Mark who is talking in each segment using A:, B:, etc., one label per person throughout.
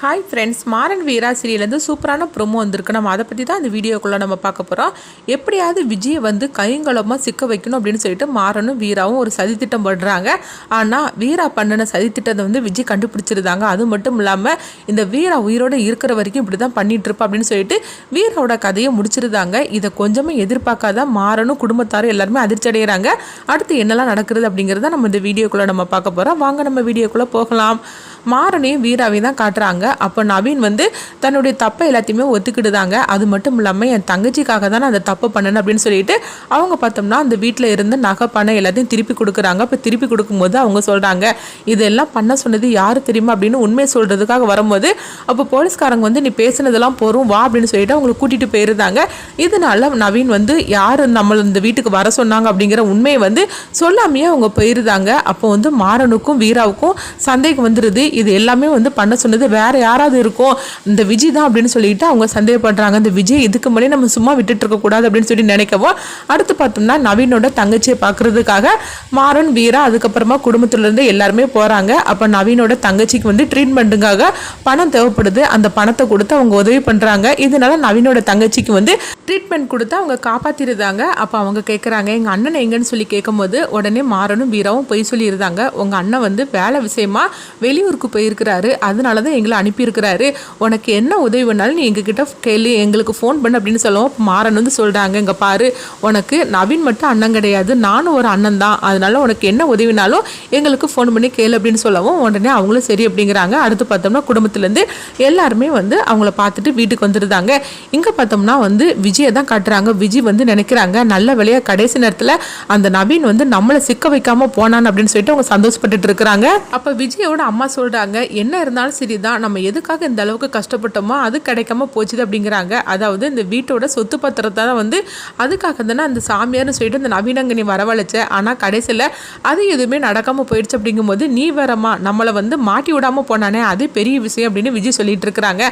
A: Hi friends Maran Veera சீரியலேருந்து சூப்பரான promo வந்திருக்கு. நம்ம அதை பற்றி தான் அந்த வீடியோக்குள்ளே நம்ம பார்க்க போகிறோம் எப்படியாவது விஜயை வந்து கைங்கலமாக சிக்க வைக்கணும் அப்படின்னு சொல்லிட்டு மாறனும் வீராவும் ஒரு சதித்திட்டம் பண்ணுறாங்க ஆனால் வீரா பண்ணின சதித்திட்டத்தை வந்து விஜய் கண்டுபிடிச்சிருந்தாங்க. அது மட்டும் இல்லாமல் இந்த வீரா உயிரோடு இருக்கிற வரைக்கும் இப்படி தான் பண்ணிகிட்ருப்பா அப்படின்னு சொல்லிட்டு வீராவோட கதையை முடிச்சிருந்தாங்க. இதை கொஞ்சமே எதிர்பார்க்காத மாறனும் குடும்பத்தாரும் எல்லாருமே அதிர்ச்சி அடைகிறாங்க அடுத்து என்னெல்லாம் நடக்கிறது அப்படிங்கிறத நம்ம இந்த வீடியோக்குள்ளே நம்ம பார்க்க போகிறோம் வாங்க நம்ம வீடியோக்குள்ளே போகலாம். மாறனையும் வீராவையும் தான் காட்டுறாங்க. அப்போ நவீன் வந்து தன்னுடைய தப்பை எல்லாத்தையுமே ஒத்துக்கிடுதாங்க. அது மட்டும் இல்லாமல் என் தங்கச்சிக்காக தான் அந்த தப்பை பண்ணணும் அப்படின்னு சொல்லிட்டு அவங்க பார்த்தோம்னா அந்த வீட்டில் இருந்து நகை பணம் எல்லாத்தையும் திருப்பி கொடுக்குறாங்க. அப்போ திருப்பி கொடுக்கும்போது அவங்க சொல்கிறாங்க இதெல்லாம் பண்ண சொன்னது யார் தெரியுமா? அப்படின்னு உண்மையை சொல்கிறதுக்காக வரும்போது அப்போ போலீஸ்காரங்க வந்து நீ பேசுனதெல்லாம் போகிறோம் வா அப்படின்னு சொல்லிட்டு அவங்களை கூட்டிகிட்டு போயிருந்தாங்க. இதனால நவீன் வந்து யார் நம்ம இந்த வீட்டுக்கு வர சொன்னாங்க? அப்படிங்கிற உண்மையை வந்து சொல்லாமையே அவங்க போயிருந்தாங்க. அப்போ வந்து மாறனுக்கும் வீராவுக்கும் சந்தேகம் வந்துடுது இது எல்லாமே வந்து பண்ண சொன்னது வேற யாராவது இருக்கும் இந்த விஜய் தான் அப்படின்னு சொல்லிட்டு அவங்க சந்தேகப்படுறாங்க. இந்த விஜய் இதுக்கு முன்னாடி நம்ம சும்மா விட்டுட்டு இருக்க கூடாது அப்படின்னு சொல்லி நினைக்கவும் அடுத்து பார்த்தோம்னா நவீனோட தங்கச்சியை பார்க்கறதுக்காக மாறன் வீரா அதுக்கப்புறமா குடும்பத்துல இருந்து எல்லாருமே போறாங்க. அப்ப நவீனோட தங்கச்சிக்கு வந்து ட்ரீட்மெண்ட்டுக்காக பணம் தேவைப்படுது. அந்த பணத்தை கொடுத்து அவங்க உதவி பண்றாங்க. இதனால நவீனோட தங்கச்சிக்கு வந்து ட்ரீட்மெண்ட் கொடுத்து அவங்க காப்பாத்திருந்தாங்க. அப்போ அவங்க கேட்குறாங்க எங்கள் அண்ணன் எங்கன்னு சொல்லி கேட்கும்போது உடனே மாறனும் வீராவும் போய் சொல்லியிருந்தாங்க. உங்கள் அண்ணன் வந்து வேலை விஷயமா வெளியூருக்கு போயிருக்கிறாரு. அதனால தான் எங்களை அனுப்பியிருக்கிறாரு. உனக்கு என்ன உதவி வேணாலும் நீ எங்ககிட்ட கேள்வி எங்களுக்கு ஃபோன் பண்ணு அப்படின்னு சொல்லவும் மாறன் வந்து சொல்கிறாங்க இங்கே பாரு உனக்கு நவீன் மட்டும் அண்ணன் கிடையாது நானும் ஒரு அண்ணன் தான். அதனால உனக்கு என்ன உதவினாலும் எங்களுக்கு ஃபோன் பண்ணி கேளு அப்படின்னு சொல்லவும் உடனே அவங்களும் சரி அப்படிங்கிறாங்க. அடுத்து பார்த்தோம்னா குடும்பத்துலேருந்து எல்லாருமே வந்து அவங்கள பார்த்துட்டு வீட்டுக்கு வந்துருந்தாங்க. இங்கே பார்த்தோம்னா வந்து விஜயை தான் காட்டுறாங்க. விஜய் வந்து நினைக்கிறாங்க நல்ல வேலையாக கடைசி நேரத்தில் அந்த நவீன் வந்து நம்மளை சிக்க வைக்காமல் போனான் அப்படின்னு சொல்லிட்டு அவங்க சந்தோஷப்பட்டுட்டு இருக்கிறாங்க. அப்போ விஜயோட அம்மா சொல்கிறாங்க என்ன இருந்தாலும் சரி தான் நம்ம எதுக்காக இந்த அளவுக்கு கஷ்டப்பட்டோமோ அது கிடைக்காம போச்சுது அப்படிங்கிறாங்க. அதாவது இந்த வீட்டோட சொத்து பத்திரத்தை தான் வந்து அதுக்காக தானே அந்த சாமியார்னு சொல்லிட்டு அந்த நவீனங்கனி வரவழைச்ச. ஆனால் கடைசியில் அது எதுவுமே நடக்காமல் போயிடுச்சு அப்படிங்கும்போது நீ வரமா நம்மளை வந்து மாட்டி விடாமல் போனானே அது பெரிய விஷயம் அப்படின்னு விஜய் சொல்லிட்டு இருக்கிறாங்க.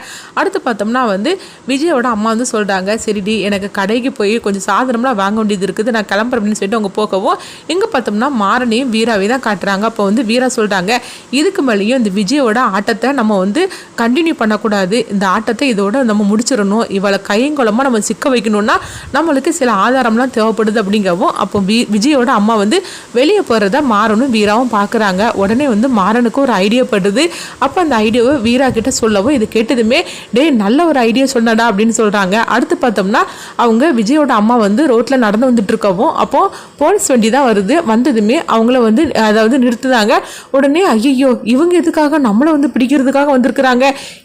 A: அடுத்து பார்த்தோம்னா வந்து விஜயோட அம்மா வந்து சொல்கிறாங்க சரிடி எனக்கு கடைக்கு போய் கொஞ்சம் சாதனம்லாம் வாங்க வேண்டியது இருக்குது. நான் கிளம்புறேன் அப்படின்னு சொல்லிட்டு அவங்க போகவும் இங்கே பார்த்தோம்னா மாறனையும் வீராவையும் தான் காட்டுறாங்க. அப்போ வந்து வீரா சொல்கிறாங்க இதுக்கு மேலேயும் இந்த விஜயோட ஆட்டத்தை நம்ம வந்து கண்டினியூ பண்ணக்கூடாது. இந்த ஆட்டத்தை இதோட நம்ம முடிச்சிடணும். இவளை கையங்குளமாக நம்ம சிக்க வைக்கணும்னா நம்மளுக்கு சில ஆதாரம்லாம் தேவைப்படுது அப்படிங்கவும் அப்போ வி விஜயோட அம்மா வந்து வெளியே போகிறத மாறனும் வீராவும் பார்க்குறாங்க. உடனே வந்து மாறனுக்கு ஒரு ஐடியா படுது. அப்போ அந்த ஐடியாவை வீரா கிட்ட சொல்லவும் இது கேட்டதுமே டேய் நல்ல ஒரு ஐடியா சொன்னடா அப்படின்னு சொல்கிறாங்க அடுத்து பார்த்தோம்னா அவங்க விஜயோட அம்மா வந்து ரோட்டில் நடந்து வந்துட்டு இருக்கவும் அப்போ போலீஸ் வண்டி தான் வருது. வந்ததுமே அவங்கள வந்து அதாவது நிறுத்துதாங்க உடனே ஐயோ இவங்க பிடிக்கிறதுக்காக நம்மளை வந்து பிடிக்கிறதுக்காக வந்திருக்கிறாங்க?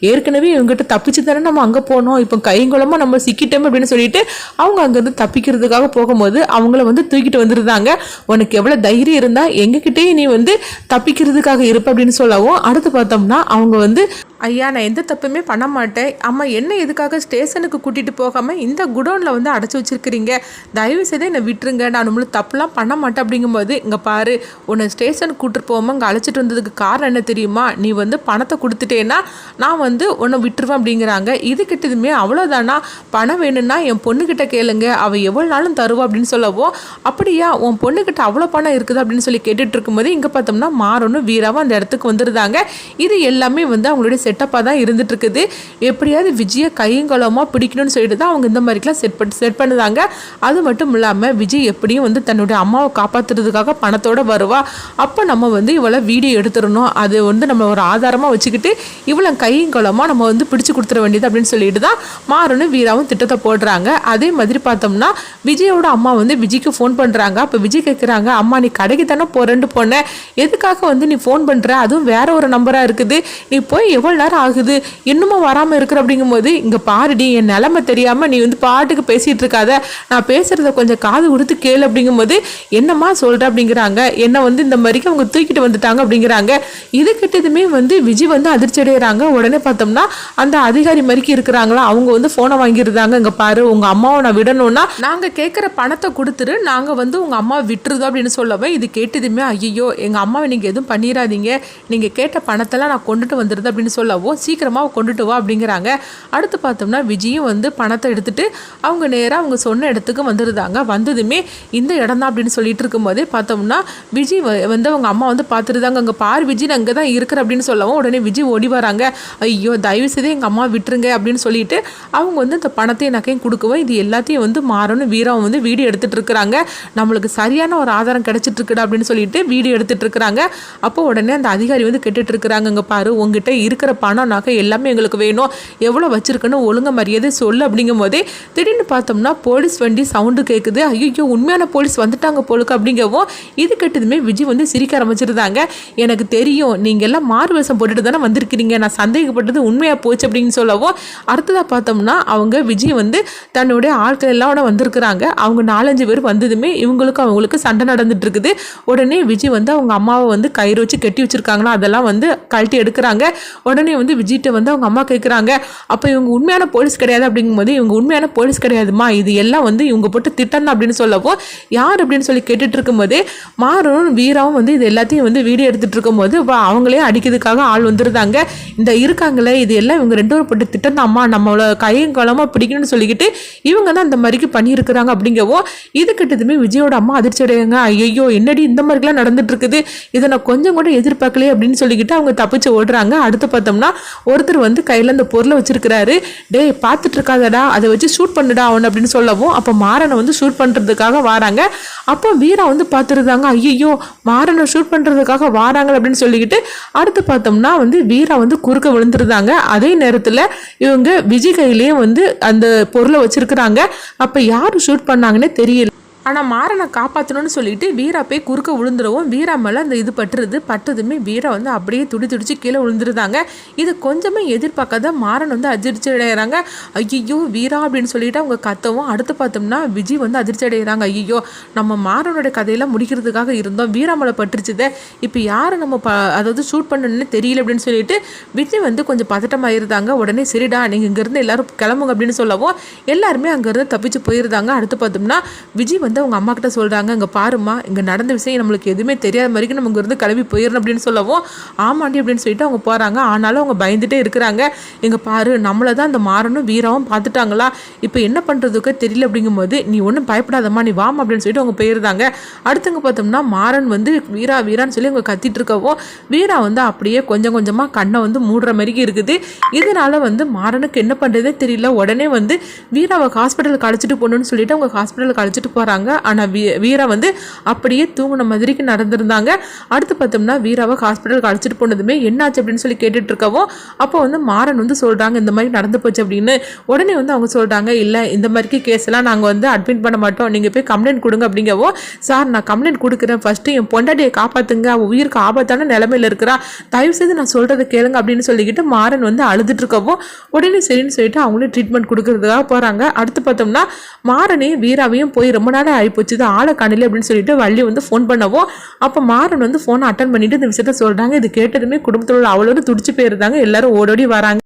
A: ஏற்கனவே இவங்ககிட்ட தப்பிச்சு தானே நம்ம அங்கே போனோம். இப்போ கைங்குளமாக நம்ம சிக்கிட்டோம் அப்படின்னு சொல்லிட்டு அவங்க அங்கேருந்து தப்பிக்கிறதுக்காக போகும்போது அவங்கள வந்து தூக்கிட்டு வந்துருந்தாங்க. உனக்கு எவ்வளோ தைரியம் இருந்தால் எங்ககிட்டயே நீ வந்து தப்பிக்கிறதுக்காக இருப்ப அப்படின்னு சொல்லவும் அடுத்து பார்த்தோம்னா அவங்க வந்து ஐயா நான் எந்த தப்புமே பண்ண மாட்டேன். அம்மா என்ன எதுக்காக ஸ்டேஷனுக்கு கூட்டிகிட்டு போகாமல் இந்த குடோனில் வந்து அடைச்சி வச்சிருக்கிறீங்க? தயவு செய்து என்னை விட்டுருங்க. நான் நம்மளும் தப்புலாம் பண்ண மாட்டேன் அப்படிங்கும்போது இங்கே பாரு உன்னை ஸ்டேஷனுக்கு கூட்டிட்டு போகாமல் இங்கே அழைச்சிட்டு வந்ததுக்கு காரணம் என்ன தெரியுமா? நீ வந்து பணத்தை கொடுத்துட்டேன்னா நான் வந்து உன்னை விட்டுருவேன் அப்படிங்கிறாங்க. இது கிட்டதுமே அவ்வளோதானா பணம் வேணும்னா என் பொண்ணுக்கிட்ட கேளுங்க. அவள் எவ்வளோ நாளும் தருவா அப்படின்னு சொல்லவோ அப்படியா உன் பொண்ணுக்கிட்ட அவ்வளோ பணம் இருக்குது அப்படின்னு சொல்லி கேட்டுட்டு இருக்கும்போது இங்கே பார்த்தோம்னா மாறணும் வீராவும் அந்த இடத்துக்கு வந்துருந்தாங்க இது எல்லாமே வந்து அவங்களுடைய செட்டப்பாக தான் இருந்துட்டு இருக்குது எப்படியாவது விஜயை கையங்கலமாக பிடிக்கணும்னு சொல்லிட்டு தான் அவங்க இந்த மாதிரிக்கெலாம் செட் பண்ணி செட் பண்ணுதாங்க. அது மட்டும் இல்லாமல் விஜய் எப்படியும் வந்து தன்னுடைய அம்மாவை காப்பாற்றுறதுக்காக பணத்தோடு வருவா. அப்போ நம்ம வந்து இவளை வீடியோ எடுத்துடணும். அது வந்து நம்ம ஒரு ஆதாரமாக வச்சுக்கிட்டு இவளை கையங்கலமாக நம்ம வந்து பிடிச்சு கொடுத்துட வேண்டியது அப்படின்னு சொல்லிட்டு தான் மாறனும் வீராவும் திட்டத்தை போடுறாங்க. அதே மாதிரி பார்த்தோம்னா விஜயோட அம்மா வந்து விஜய்க்கு ஃபோன் பண்ணுறாங்க அப்போ விஜய் கேட்குறாங்க அம்மா நீ கடைக்கு தானே போகிறேன்னு போனேன் எதுக்காக வந்து நீ ஃபோன் பண்ணுற அதுவும் வேற ஒரு நம்பராக இருக்குது. நீ போய் எவ்வளோ நேரம் ஆகுது. இன்னமும் வராமல் இருக்கிற அப்படிங்கும்போது இங்கே பாருடி என் நிலமை தெரியாமல் நீ வந்து பாட்டுக்கு பேசிகிட்டு இருக்காத. நான் பேசுகிறத கொஞ்சம் காது கொடுத்து கேளு அப்படிங்கும்போது என்னம்மா சொல்கிற அப்படிங்கிறாங்க. என்னை வந்து இந்த மாதிரிக்கு அவங்க தூக்கிட்டு வந்துட்டாங்க அப்படிங்கிறாங்க. இது கிட்டதுமே வந்து விஜய் வந்து அதிர்ச்சி அடைகிறாங்க உடனே பார்த்தோம்னா அந்த அதிகாரி மாதிரிக்கு இருக்கிறாங்களா? அவங்க வந்து ஃபோனை வாங்கியிருந்தாங்க இங்கே பாரு உங்கள் அம்மாவை நான் விடணும்னா நாங்கள் கேட்குற பணத்தை கொடுத்துரு. நாங்கள் வந்து உங்கள் அம்மா விட்டுருதோ அப்படின்னு சொல்லவே இது கேட்டதுமே ஐயோ எங்கள் அம்மாவை நீங்கள் எதுவும் பண்ணிடாதீங்க நீங்கள் கேட்ட பணத்தெல்லாம் நான் கொண்டுட்டு வந்துடுது அப்படின்னு சொல்ல சொல்லவோ சீக்கிரமாக கொண்டுட்டு வா அப்படிங்கிறாங்க. அடுத்து பார்த்தோம்னா விஜயும் வந்து பணத்தை எடுத்துகிட்டு அவங்க நேராக அவங்க சொன்ன இடத்துக்கு வந்துருந்தாங்க. வந்ததுமே இந்த இடம் தான் அப்படின்னு சொல்லிட்டு இருக்கும்போதே பார்த்தோம்னா விஜய் வ- வந்து அவங்க அம்மா வந்து பார்த்துருந்தாங்க. அங்கே பார் விஜய் அங்கே தான் இருக்கிற அப்படின்னு சொல்லவும் உடனே விஜய் ஓடி வராங்க. ஐயோ தயவு செய்து எங்கள் அம்மா விட்டுருங்க அப்படின்னு சொல்லிட்டு அவங்க வந்து இந்த பணத்தையும் நகையும் கொடுக்கவும் இது எல்லாத்தையும் வந்து மாறணும் வீரம் வந்து வீடியோ எடுத்துகிட்டு இருக்கிறாங்க. நம்மளுக்கு சரியான ஒரு ஆதாரம் கிடைச்சிட்டு இருக்குடா அப்படின்னு சொல்லிட்டு வீடியோ எடுத்துகிட்டு இருக்கிறாங்க. அப்போ உடனே அந்த அதிகாரி வந்து கேட்டுட்டு இருக்கிறாங்க. அங்கே பாரு உங்ககிட்ட இருக்கிற பணம் நகை எல்லாமே எங்களுக்கு வேணும். எவ்வளோ வச்சிருக்குன்னு ஒழுங்க மரியாதை சொல்லு அப்படிங்கும் போதே திடீர்னு பார்த்தோம்னா போலீஸ் வண்டி சவுண்டு கேட்குது ஐயோ உண்மையான போலீஸ் வந்துட்டாங்க போலுக்கு அப்படிங்கவும் இது கெட்டதுமே விஜய் வந்து சிரிக்க ஆரம்பிச்சிருந்தாங்க. எனக்கு தெரியும் நீங்கள் எல்லாம் மாறு வேஷம் போட்டுட்டு தானே வந்திருக்கிறீங்க. நான் சந்தேகப்பட்டது உண்மையாக போச்சு அப்படின்னு சொல்லவும் அடுத்ததாக பார்த்தோம்னா அவங்க விஜய் வந்து தன்னுடைய ஆட்கள் எல்லாம் வந்திருக்கிறாங்க. அவங்க நாலஞ்சு பேர் வந்ததுமே இவங்களுக்கு அவங்களுக்கு சண்டை நடந்துட்டு இருக்குது. உடனே விஜய் வந்து அவங்க அம்மாவை வந்து கயிறு வச்சு கட்டி வச்சிருக்காங்களா? அதெல்லாம் வந்து கழட்டி எடுக்கிறாங்க. உடனே உடனே வந்து விஜய்கிட்ட வந்து அவங்க அம்மா கேட்குறாங்க அப்போ இவங்க உண்மையான போலீஸ் கிடையாது அப்படிங்கும்போது இவங்க உண்மையான போலீஸ் கிடையாதுமா? இது எல்லாம் வந்து இவங்க போட்டு திட்டம் அப்படின்னு சொல்லவும் யார் அப்படின்னு சொல்லி கேட்டுட்டு இருக்கும்போது மாறனும் வீராவும் வந்து இது எல்லாத்தையும் வந்து வீடியோ எடுத்துகிட்டு இருக்கும்போது அவங்களே அடிக்கிறதுக்காக ஆள் வந்துருந்தாங்க. இந்த இருக்காங்களே இது எல்லாம் இவங்க ரெண்டு பேரும் போட்டு திட்டம் நம்மளோட கையும் காலமாக பிடிக்கணும்னு சொல்லிக்கிட்டு இவங்க தான் இந்த மாதிரிக்கு பண்ணியிருக்கிறாங்க அப்படிங்கவும் இது கிட்டதுமே விஜயோட அம்மா அதிர்ச்சி அடையாங்க. ஐயோ என்னடி இந்த மாதிரிலாம் நடந்துட்டு இருக்குது? இதை நான் கொஞ்சம் கூட எதிர்பார்க்கலையே அப்படின்னு சொல்லிக்கிட்டு அவங்க தப்பிச்சு ஓடுறாங்க. அடுத்து பார்த்தோம்னா ஒருத்தர் வந்து கையில் அந்த பொருளை வச்சிருக்கிறாரு. டேய் பார்த்துட்டு இருக்காதடா அதை வச்சு ஷூட் பண்ணுடா அவன் அப்படின்னு சொல்லவும் அப்போ மாறனை வந்து ஷூட் பண்ணுறதுக்காக வராங்க. அப்போ வீரா வந்து பார்த்துருந்தாங்க ஐயோ மாறனை ஷூட் பண்ணுறதுக்காக வாராங்க அப்படின்னு சொல்லிக்கிட்டு அடுத்து பார்த்தோம்னா வந்து வீரா வந்து குறுக்க விழுந்துருந்தாங்க. அதே நேரத்தில் இவங்க விஜய் கையிலேயே வந்து அந்த பொருளை வச்சிருக்கிறாங்க. அப்போ யார் ஷூட் பண்ணாங்கன்னே தெரியல. ஆனால் மாறனை காப்பாற்றணும்னு சொல்லிட்டு வீரா போய் குறுக்க விழுந்துருவோம். வீரா மேலே அந்த இது பட்டுருது. பட்டதுமே வீரா வந்து அப்படியே துடி துடிச்சு கீழே விழுந்துருந்தாங்க இது கொஞ்சமே எதிர்பார்க்காத மாறன் வந்து அதிர்ச்சி அடைகிறாங்க ஐயோ வீரா அப்படின்னு சொல்லிட்டு அவங்க கத்தவும். அடுத்து பார்த்தோம்னா விஜய் வந்து அதிர்ச்சி அடைகிறாங்க ஐயோ நம்ம மாறனோட கதையெல்லாம் முடிக்கிறதுக்காக இருந்தோம். வீரா மேலே பட்டுருச்சுதே. இப்போ யார் நம்ம ப அதாவது ஷூட் பண்ணணும்னு தெரியல அப்படின்னு சொல்லிட்டு விஜய் வந்து கொஞ்சம் பதட்டமாயிருந்தாங்க. உடனே சரிடா நீங்கள் இங்கேருந்து எல்லாரும் கிளம்புங்க அப்படின்னு சொல்லவும் எல்லாருமே அங்கேருந்து தப்பிச்சு போயிருந்தாங்க. அடுத்து பார்த்தோம்னா விஜய் வந்து அவங்க அம்மா கிட்ட சொல்கிறாங்க இங்கே பாருமா இங்கே நடந்த விஷயம் நம்மளுக்கு எதுவுமே தெரியாத மாதிரிக்கு நம்ம இங்கேருந்து கிளம்பி போயிடணும் அப்படின்னு சொல்லவும் ஆமாண்டி அப்படின்னு சொல்லிட்டு அவங்க போகிறாங்க ஆனாலும் அவங்க பயந்துட்டே இருக்கிறாங்க. இங்கே பாரு நம்மளை தான் அந்த மாறனும் வீராவும் பார்த்துட்டாங்களா? இப்போ என்ன பண்ணுறதுக்கோ தெரியல அப்படிங்கும்போது நீ ஒன்றும் பயப்படாதம்மா நீ வாமா அப்படின்னு சொல்லிட்டு அவங்க போயிருந்தாங்க. அடுத்தவங்க பார்த்தோம்னா மாறன் வந்து வீரா வீரான்னு சொல்லி அவங்க கத்திட்டு இருக்கவும் வீரா வந்து அப்படியே கொஞ்சம் கொஞ்சமாக கண்ணை வந்து மூடுற மாதிரிக்கு இருக்குது. இதனால வந்து மாறனுக்கு என்ன பண்ணுறதே தெரியல. உடனே வந்து வீராவை ஹாஸ்பிட்டலுக்கு அழைச்சிட்டு போகணுன்னு சொல்லிட்டு அவங்க ஹாஸ்பிட்டலுக்கு அழைச்சிட்டு போகிறாங்க ஆனால் வீ வீரா வந்து அப்படியே தூங்கின மாதிரிக்கு நடந்திருந்தாங்க. அடுத்து பார்த்தோம்னா வீராவை ஹாஸ்பிட்டலுக்கு அழைச்சிட்டு போனதுமே என்னாச்சு அப்படின்னு சொல்லி கேட்டுட்டு இருக்கவும் அப்போ வந்து மாறன் வந்து சொல்கிறாங்க இந்த மாதிரி நடந்து போச்சு அப்படின்னு. உடனே வந்து அவங்க சொல்கிறாங்க இல்லை இந்த மாதிரிக்கு கேஸ் எல்லாம் நாங்கள் வந்து அட்மிட் பண்ண மாட்டோம். நீங்கள் போய் கம்ப்ளைண்ட் கொடுங்க அப்படிங்கவோ சார் நான் கம்ப்ளைண்ட் கொடுக்குறேன். ஃபஸ்ட்டு என் பொண்டாட்டியை காப்பாற்றுங்க அவள் உயிருக்கு ஆபத்தான நிலமையில இருக்கிறா. தயவு செய்து நான் சொல்கிறத கேளுங்க அப்படின்னு சொல்லிக்கிட்டு மாறன் வந்து அழுதுட்டு இருக்கவும் உடனே சரின்னு சொல்லிட்டு அவங்களே ட்ரீட்மெண்ட் கொடுக்கறதுக்காக போகிறாங்க அடுத்து பார்த்தோம்னா மாறனையும் வீராவையும் போய் ரொம்ப நாள் ஆகிப்போச்சு இது ஆளை காணல அப்படின்னு சொல்லிட்டு வள்ளி வந்து ஃபோன் பண்ணவும் அப்போ மாறன் வந்து ஃபோனை அட்டன் பண்ணிட்டு இந்த விஷயத்த சொல்கிறாங்க இது கேட்டதுமே குடும்பத்தில் உள்ள துடிச்சு போயிருந்தாங்க. எல்லாரும் ஓடோடி வராங்க.